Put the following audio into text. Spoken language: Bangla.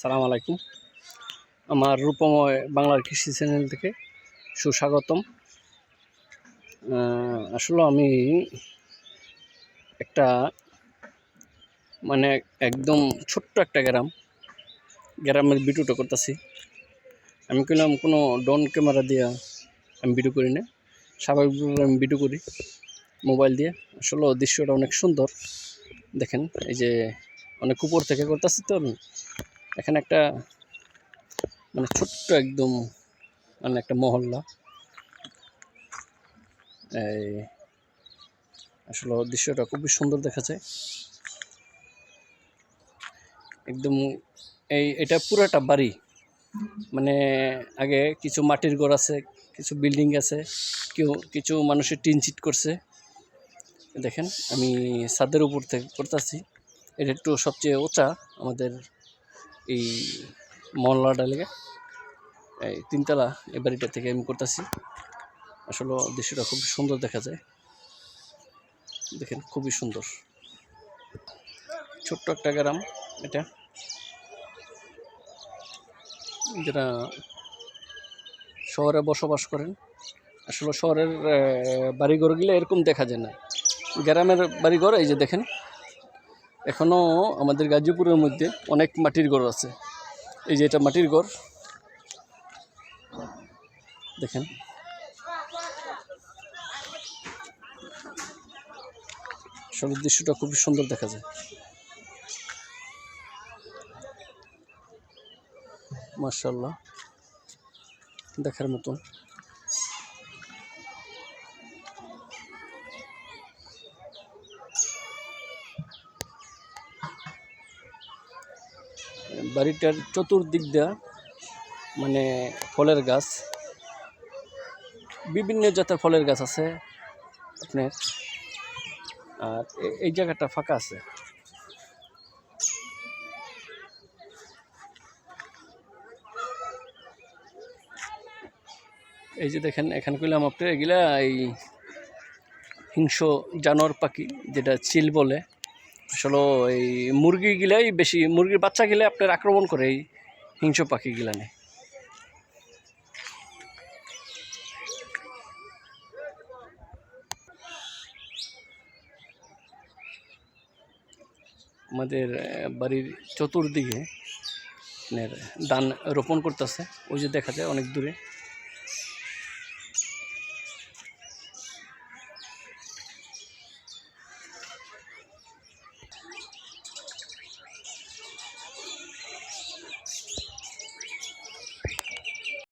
সালাম আলাইকুম। আমার রূপময় বাংলার কৃষি চ্যানেল থেকে সুস্বাগতম। আসলে আমি একটা মানে একদম ছোট্ট একটা গ্রাম, গ্রামের ভিডিওটা করতেছি। আমি কইলাম কোনো ড্রোন ক্যামেরা দিয়া আমি ভিডিও করি না। স্বাভাবিকভাবে আমি ভিডিও করি মোবাইল দিয়ে। আসলে দৃশ্যটা অনেক সুন্দর। দেখেন, এই যে অনেক উপর থেকে করতেছি তো আমি। এখানে একটা মানে ছোট্ট একদম মানে একটা মহল্লা। এই আসলে দৃশ্যটা খুবই সুন্দর দেখা যায় একদম এই এটা পুরাটা বাড়ি। মানে আগে কিছু মাটির ঘর আছে, কিছু বিল্ডিং আছে, কেউ কিছু মানুষের টিন চিট করছে। দেখেন, আমি ছাদের উপর থেকে করতেছি। এটা একটু সবচেয়ে উঁচা আমাদের এই মহল্লাটা লেগে। এই তিনতলা এই বাড়িটা থেকে আমি করতেছি। আসলে দৃশ্যটা খুব সুন্দর দেখা যায়। দেখেন খুবই সুন্দর। ছোট্ট একটা গ্রাম এটা। যারা শহরে বসবাস করেন আসলে শহরের আহ, বাড়িঘরগুলো এরকম দেখা যায় না। গ্রামের বাড়িঘর এই যে দেখেন এখনও আমাদের গাজীপুরের মধ্যে অনেক মাটির ঘর আছে। এই যে এটা মাটির ঘর। দেখেন। আসলে দৃশ্যটা খুবই সুন্দর দেখা যায়। মার্শাল্লাহ দেখার মতন। বাড়িটার চতুর্দিক দিয়া মানে ফলের গাছ। বিভিন্ন জাতের ফলের গাছ আছে আপনার। আর এই জায়গাটা ফাঁকা আছে। এই যে দেখেন, এখানে কইলাম আপনার এগুলা এই হিংস জানোয়ার পাখি, যেটা চিল বলে। আসলে এই মুরগি গিলাই বেশি, মুরগির বাচ্চা গিলে আপনার আক্রমণ করে এই হিংস্র পাখি গিলানে আমাদের বাড়ির চতুর্দিকে ধান রোপণ করতেছে, ওই যে দেখা যায় অনেক দূরে।